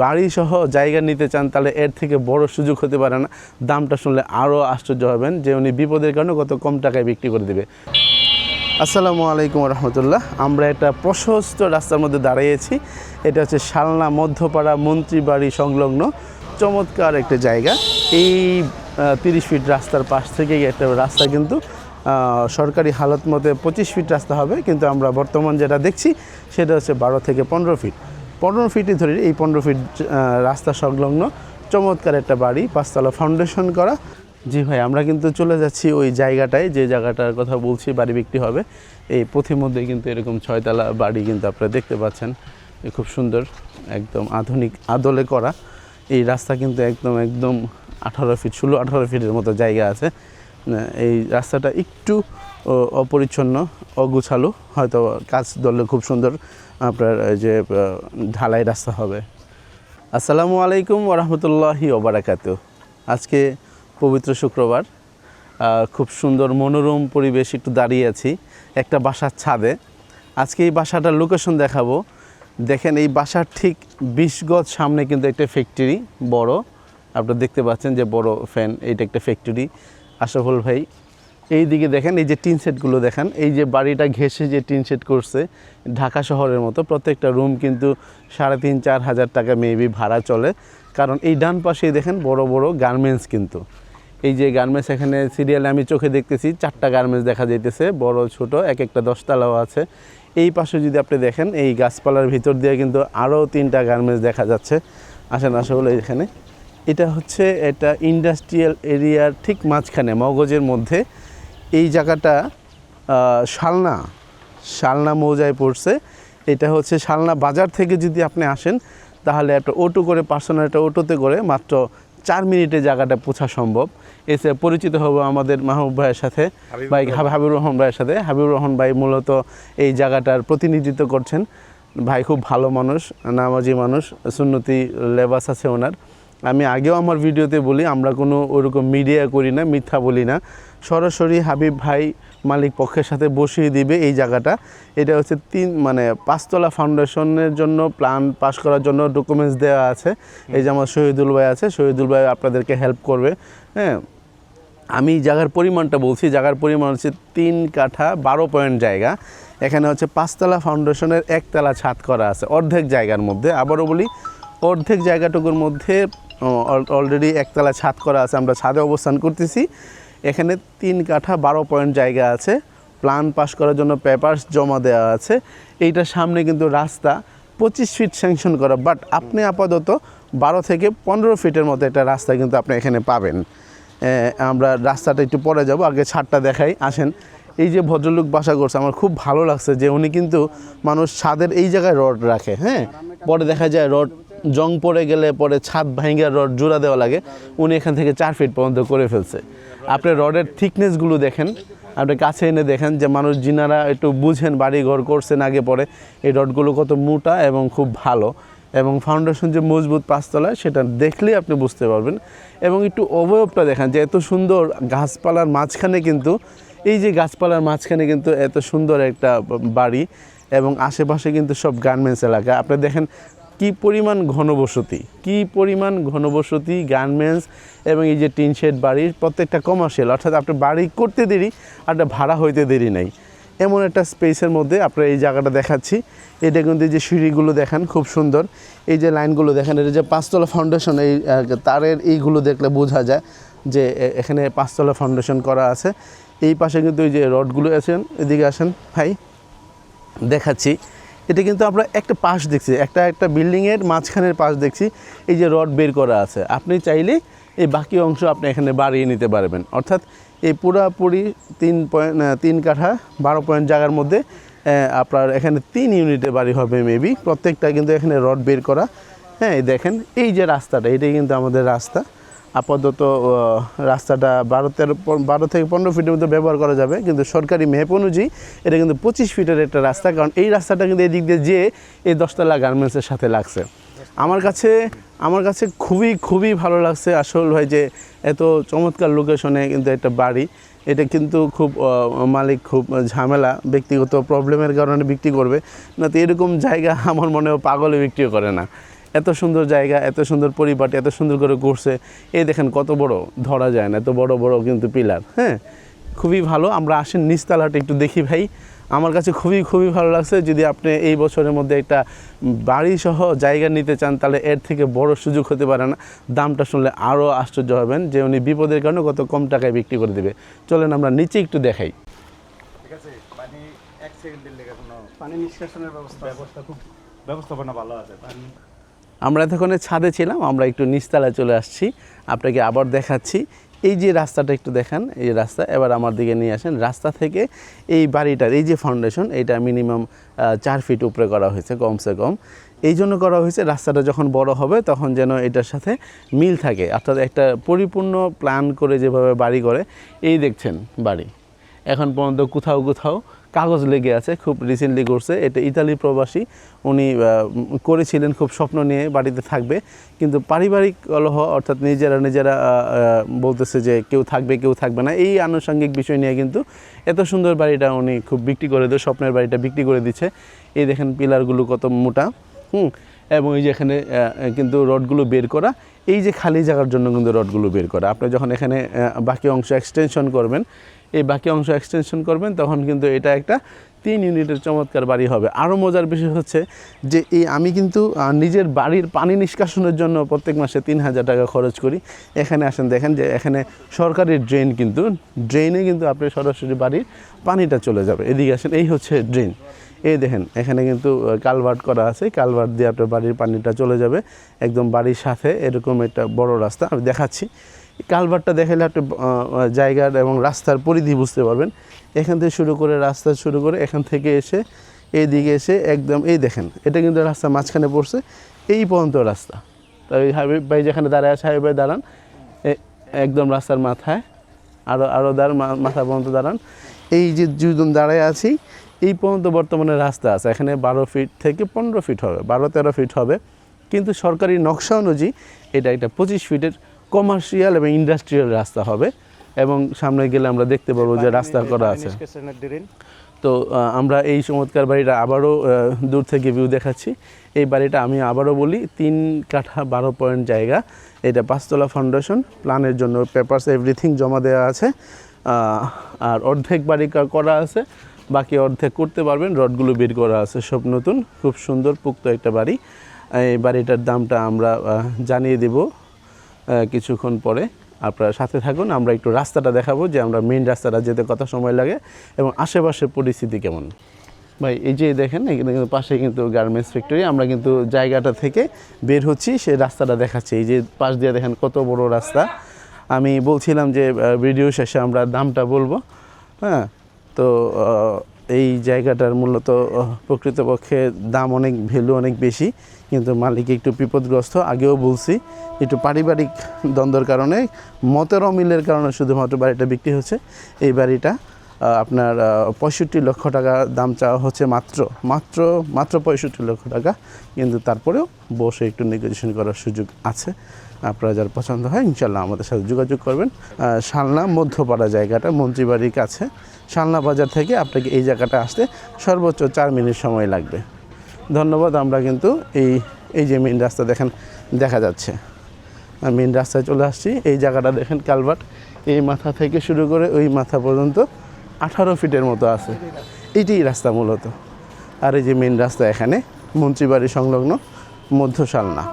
বাড়ি সহ জায়গা নিতে চান, তাহলে এর থেকে বড় সুযোগ হতে পারে না। দামটা শুনলে আরও আশ্চর্য হবেন যে উনি বিপদের কারণে কত কম টাকায় বিক্রি করে দেবে। আসসালামু আলাইকুম রহমতুল্লাহ। আমরা একটা প্রশস্ত রাস্তার মধ্যে দাঁড়িয়েছি। এটা হচ্ছে শালনা মধ্যপাড়া মন্ত্রীবাড়ি সংলগ্ন চমৎকার একটা জায়গা। এই তিরিশ ফিট রাস্তার পাশ থেকে একটা রাস্তা কিন্তু সরকারি হালত মতে পঁচিশ ফিট রাস্তা হবে। কিন্তু আমরা বর্তমান যেটা দেখছি, সেটা হচ্ছে বারো থেকে পনেরো ফিট। পনেরো ফিটই ধরে, এই পনেরো ফিট রাস্তা সংলগ্ন চমৎকার একটা বাড়ি, পাঁচতলা ফাউন্ডেশন করা। জি ভাই, আমরা কিন্তু চলে যাচ্ছি ওই জায়গাটায়, যে জায়গাটার কথা বলছি, বাড়ি বিক্রি হবে। এই পথের মধ্যে কিন্তু এরকম ছয়তলা বাড়ি কিন্তু আপনারা দেখতে পাচ্ছেন। খুব সুন্দর, একদম আধুনিক, আদলে করা। এই রাস্তা কিন্তু একদম একদম আঠারো ফিট ষোলো আঠারো ফিটের মতো জায়গা আছে। এই রাস্তাটা একটু অপরিচ্ছন্ন, অগুছালো, হয়তো কাজ ধরলে খুব সুন্দর, আপনার যে ঢালাই রাস্তা হবে। আসসালামু আলাইকুম ওরহমতুল্লাহি ওবরাকাতু। আজকে পবিত্র শুক্রবার খুব সুন্দর মনোরম পরিবেশ একটু দাঁড়িয়ে আছি, একটা বাসার ছাদে। আজকে এই বাসাটার লোকেশন দেখাবো। দেখেন এই বাসার ঠিক বিশ গজ সামনে কিন্তু একটা ফ্যাক্টরি বড়। আপনারা দেখতে পাচ্ছেন যে বড় ফ্যান এইটা একটা ফ্যাক্টরি আশরাফুল ভাই। এই দিকে দেখেন, এই যে টিন সেটগুলো দেখেন, এই যে বাড়িটা ঘেসে যে টিন সেট করছে ঢাকা শহরের মতো, প্রত্যেকটা রুম কিন্তু সাড়ে তিন, চার হাজার টাকা মেবি ভাড়া চলে। কারণ এই ডান পাশেই দেখেন, বড় বড় গার্মেন্টস কিন্তু। এই যে গার্মেন্টস এখানে সিরিয়ালে আমি চোখে দেখতেছি, চারটা গার্মেন্টস দেখা যাইতেছে, বড়, ছোট, এক একটা দশতলাও আছে। এই পাশে যদি আপনি দেখেন, এই গাছপালার ভিতর দিয়ে কিন্তু আরও তিনটা গার্মেন্টস দেখা যাচ্ছে। আসেন আসলে এখানে। এটা হচ্ছে এটা ইন্ডাস্ট্রিয়াল এরিয়ার ঠিক মাঝখানে মগজের মধ্যে। এই জায়গাটা শালনা শালনা মৌজায় পড়ছে। এটা হচ্ছে শালনা বাজার থেকে যদি আপনি আসেন তাহলে একটা অটো করে পার্সোনাল একটা অটোতে করে মাত্র চার মিনিটে জায়গাটা পৌঁছা সম্ভব। এসে পরিচিত হব আমাদের মাহবুব ভাইয়ের সাথে। ভাই হাব- হাবিবুর রহমান ভাইয়ের সাথে। হাবিবুর রহমান ভাই মূলত এই জায়গাটার প্রতিনিধিত্ব করছেন। ভাই খুব ভালো মানুষ নামাজি মানুষ সুন্নতি লেবাস আছে ওনার। আমি আগেও আমার ভিডিওতে বলি, আমরা কোনো ওরকম মিডিয়া করি না, মিথ্যা বলি না। সরাসরি হাবিব ভাই মালিক পক্ষের সাথে বসিয়ে দিবে এই জায়গাটা। এটা হচ্ছে তিন মানে পাঁচতলা ফাউন্ডেশনের জন্য প্ল্যান পাস করার জন্য ডকুমেন্টস দেওয়া আছে। এই যে আমার শহীদুল ভাই আছে, শহীদুল ভাই আপনাদেরকে হেল্প করবে হ্যাঁ। আমি জায়গার পরিমাণটা বলছি, জায়গার পরিমাণ হচ্ছে তিন কাঠা বারো পয়েন্ট জায়গা। এখানে হচ্ছে পাঁচতলা ফাউন্ডেশনের একতলা ছাদ করা আছে, অর্ধেক জায়গার মধ্যে। আবারও বলি, অর্ধেক জায়গাটুকুর মধ্যে অলরেডি একতলা ছাদ করা আছে, আমরা ছাদে অবস্থান করতেছি। এখানে তিন কাঠা বারো পয়েন্ট জায়গা আছে। প্ল্যান পাস করার জন্য পেপারস জমা দেওয়া আছে। এইটার সামনে কিন্তু রাস্তা, পঁচিশ ফিট স্যাংশন করা বাট আপনি আপাতত বারো থেকে পনেরো ফিটের মতো একটা রাস্তা কিন্তু আপনি এখানে পাবেন। আমরা রাস্তাটা একটু পরে যাব, আগে ছাদটা দেখাই, আসেন। এই যে ভদ্রলোক বাসা করছে, আমার খুব ভালো লাগছে যে উনি কিন্তু মানুষ ছাদের এই জায়গায় রড রাখে হ্যাঁ? পরে দেখা যায় রড জং পড়ে গেলে পরে ছাদ ভাঙ্গা রড জোড়া দেওয়া লাগে। উনি এখান থেকে চার ফিট পর্যন্ত করে ফেলছে। আপনি রডের থিকনেসগুলো দেখেন, আপনি কাছে এনে দেখেন যে মানুষ যিনারা একটু বুঝেন বাড়ি ঘর করছেন, আগে পরে এই রডগুলো কত মোটা এবং খুব ভালো এবং ফাউন্ডেশন যে মজবুত পাঁচতলায় সেটা দেখলেই আপনি বুঝতে পারবেন এবং একটু অবয়বটা দেখেন যে এত সুন্দর গাছপালার মাঝখানে কিন্তু, এই যে গাছপালার মাঝখানে কিন্তু এত সুন্দর একটা বাড়ি এবং আশেপাশে কিন্তু সব গার্মেন্টস এলাকা। আপনি দেখেন কি পরিমাণ ঘনবসতি? কি পরিমাণ ঘনবসতি গার্মেন্টস এবং এই যে টিন শেড বাড়ির প্রত্যেকটা কমার্শিয়াল অর্থাৎ আপনার বাড়ি করতে দেরি, আর ভাড়া হইতে দেরি নাই। এমন একটা স্পেসের মধ্যে আপনার এই জায়গাটা দেখাচ্ছি। এটা কিন্তু যে সিঁড়িগুলো দেখেন, খুব সুন্দর। এই যে লাইনগুলো দেখেন, এটা যে পাঁচতলা ফাউন্ডেশন এই তারের এইগুলো দেখলে বোঝা যায় যে এখানে পাঁচতলা ফাউন্ডেশন করা আছে। এই পাশে কিন্তু এই যে রডগুলো আছেন, এদিকে আসেন ভাই, দেখাচ্ছি। এটা কিন্তু আমরা একটা পাশ দেখছি, একটা একটা বিল্ডিংয়ের মাঝখানের পাশ দেখছি, এই যে রড বের করা আছে। আপনি চাইলে এই বাকি অংশ আপনি এখানে বাড়িয়ে নিতে পারবেন। অর্থাৎ এই পুরাপুরি তিন পয়েন্ট তিন কাঠা, বারো পয়েন্ট জায়গার মধ্যে আপনার এখানে তিন ইউনিটে বাড়ি হবে মেবি প্রত্যেকটা কিন্তু এখানে রড বের করা। হ্যাঁ দেখেন, এই যে রাস্তাটা, এটাই কিন্তু আমাদের রাস্তা। আপাতত রাস্তাটা বারো তেরো বারো থেকে পনেরো ফিটের মধ্যে ব্যবহার করা যাবে। কিন্তু সরকারি ম্যাপ অনুযায়ী এটা কিন্তু পঁচিশ ফিটের একটা রাস্তা, কারণ এই রাস্তাটা কিন্তু এদিক দিয়ে যে এই দশতলা গার্মেন্টসের সাথে লাগছে। আমার কাছে আমার কাছে খুবই খুবই ভালো লাগছে আসল ভাই যে এত চমৎকার লোকেশনে কিন্তু একটা বাড়ি। এটা কিন্তু খুব মালিক খুব ঝামেলা, ব্যক্তিগত প্রবলেমের কারণে বিক্রি করবে। না তো এরকম জায়গা আমার মনে হয় পাগলে বিক্রিও করে না। এত সুন্দর জায়গা এত সুন্দর পরিপাটি এত সুন্দর করে করছে এই দেখেন কত বড় ধরা যায় না এত বড় বড় কিন্তু পিলার হ্যাঁ? খুবই ভালো আমরা আসেন নিচতলাটা একটু দেখি ভাই। আমার কাছে খুবই খুবই ভালো লাগছে যদি আপনি এই বছরের মধ্যে একটা বাড়ি সহ জায়গা নিতে চান তাহলে এর থেকে বড় সুযোগ হতে পারে না। দামটা শুনলে আরও আশ্চর্য হবেন যে উনি বিপদের কারণে কত কম টাকায় বিক্রি করে দেবে। চলেন আমরা নিচে একটু দেখাই। ঠিক আছে পানি এক সেকেন্ডের লেগে কোনো পানি নিষ্কাশনের ব্যবস্থা ব্যবস্থা খুব ব্যবস্থাপনা ভালো আছে। পানি আমরা এতক্ষণে ছাদে ছিলাম, আমরা একটু নিচতলায় চলে আসছি। আপনাকে আবার দেখাচ্ছি। এই যে রাস্তাটা একটু দেখান, এই রাস্তা, এবার আমার দিকে নিয়ে আসেন। রাস্তা থেকে এই বাড়িটার, এই যে ফাউন্ডেশন এটা মিনিমাম চার ফিট উপরে করা হয়েছে, কমসে কম। এই জন্য করা হয়েছে, রাস্তাটা যখন বড় হবে, তখন যেন এটার সাথে মিল থাকে। অর্থাৎ একটা পরিপূর্ণ প্ল্যান করে যেভাবে বাড়ি করে, এই দেখছেন বাড়ি। এখন পর্যন্ত কোথাও কোথাও কাগজ লেগে আছে, খুব রিসেন্টলি করছে। এটা ইতালি প্রবাসী, উনি করেছিলেন খুব স্বপ্ন নিয়ে বাড়িতে থাকবে। কিন্তু পারিবারিক কলহ, অর্থাৎ নিজেরা নিজেরা বলতেছে যে কেউ থাকবে কেউ থাকবে না। এই আনুষঙ্গিক বিষয় নিয়ে কিন্তু এত সুন্দর বাড়িটা উনি খুব বিক্রি করে দেয়, স্বপ্নের বাড়িটা বিক্রি করে দিচ্ছে। এই দেখেন পিলারগুলো কত মোটা, হুম? এবং এই যে এখানে কিন্তু রডগুলো বের করা, এই যে খালি জায়গার জন্য কিন্তু রডগুলো বের করা। আপনি যখন এখানে বাকি অংশ এক্সটেনশন করবেন এই বাকি অংশ এক্সটেনশন করবেন, তখন কিন্তু এটা একটা তিন ইউনিটের চমৎকার বাড়ি হবে। আরও মজার বিষয় হচ্ছে যে এই আমি কিন্তু নিজের বাড়ির পানি নিষ্কাশনের জন্য প্রত্যেক মাসে তিন হাজার টাকা খরচ করি। এখানে আসেন, দেখেন যে এখানে সরকারি ড্রেন কিন্তু ড্রেনে কিন্তু আপনি সরাসরি বাড়ির পানিটা চলে যাবে। এদিকে আসেন, এই হচ্ছে ড্রেন এই দেখেন, এখানে কিন্তু কালভার্ট করা আছে কালভার্ট দিয়ে আপনার বাড়ির পানিটা চলে যাবে। একদম বাড়ির সাথে এরকম একটা বড় রাস্তা, আমি দেখাচ্ছি। কালভার্টটা দেখালে একটা জায়গার এবং রাস্তার পরিধি বুঝতে পারবেন। এখান থেকে শুরু করে রাস্তা শুরু করে এখান থেকে এসে এই দিকে এসে একদম এই দেখেন, এটা কিন্তু রাস্তা মাঝখানে পড়ছে, এই পর্যন্ত রাস্তা। তাই হাবিব ভাই যেখানে দাঁড়ায় আছে ভাই দাঁড়ান একদম রাস্তার মাথায় আরও আরও দাঁড়ান মাথা পর্যন্ত দাঁড়ান। এই যে দুজন দাঁড়ায় আছি, এই পর্যন্ত বর্তমানে রাস্তা আছে। এখানে বারো ফিট থেকে পনেরো ফিট হবে, বারো তেরো ফিট হবে। কিন্তু সরকারি নকশা অনুযায়ী এটা একটা পঁচিশ ফিটের কমার্শিয়াল এবং ইন্ডাস্ট্রিয়াল রাস্তা হবে এবং সামনে গেলে আমরা দেখতে পাবো যে রাস্তা করা আছে। তো আমরা এই চমৎকার বাড়িটা আবারও দূর থেকে ভিউ দেখাচ্ছি। এই বাড়িটা আমি আবারও বলি তিন কাঠা বারো পয়েন্ট জায়গা। এটা পাঁচতলা ফাউন্ডেশন প্ল্যানের জন্য পেপারস এভরিথিং জমা দেওয়া আছে। আর অর্ধেক বাড়ি করা আছে। বাকি অর্ধেক করতে পারবেন রডগুলো বের করা আছে সব নতুন। খুব সুন্দর পুক্ত একটা বাড়ি। এই বাড়িটার দামটা আমরা জানিয়ে দেব। কিছুক্ষণ পরে আপনারা সাথে থাকুন, আমরা একটু রাস্তাটা দেখাবো যে আমরা মেন রাস্তাটা যেতে কত সময় লাগে এবং আশেপাশের পরিস্থিতি কেমন। ভাই, এই যে দেখেন, এখানে কিন্তু পাশে কিন্তু গার্মেন্টস ফ্যাক্টরি আমরা কিন্তু জায়গাটা থেকে বের হচ্ছি সেই রাস্তাটা দেখাচ্ছি। এই যে পাশ দিয়ে দেখেন কত বড় রাস্তা। আমি বলছিলাম যে ভিডিও শেষে আমরা দামটা বলব হ্যাঁ? তো এই জায়গাটার মূলত প্রকৃতপক্ষে দাম অনেক ভ্যালু অনেক বেশি, কিন্তু মালিক একটু বিপদগ্রস্ত, আগেও বলছি, একটু পারিবারিক দ্বন্দ্বর কারণে, মতের অমিলের কারণে শুধুমাত্র বাড়িটা বিক্রি হচ্ছে, এই বাড়িটা আপনার পঁয়ষট্টি লক্ষ টাকা দাম চাওয়া হচ্ছে মাত্র মাত্র মাত্র পঁয়ষট্টি লক্ষ টাকা। কিন্তু তারপরেও বসে একটু নেগোসিয়েশন করার সুযোগ আছে। আপনারা যার পছন্দ হয় ইনশাল্লাহ আমাদের সাথে যোগাযোগ করবেন। শালনা মধ্যপাড়া জায়গাটা, মন্ত্রীবাড়ির কাছে। শালনা বাজার থেকে আপনাকে এই জায়গাটা আসতে সর্বোচ্চ চার মিনিট সময় লাগবে। ধন্যবাদ, আমরা কিন্তু এই এই যে মেন রাস্তা দেখেন, দেখা যাচ্ছে। মেন রাস্তায় চলে আসছি। এই জায়গাটা দেখেন, কালভার্ট। এই মাথা থেকে শুরু করে ওই মাথা পর্যন্ত আঠারো ফিটের মতো আছে। এটি রাস্তা মূলত। আর এই যে মেন রাস্তা এখানে মন্ত্রীবাড়ি সংলগ্ন মধ্য শালনা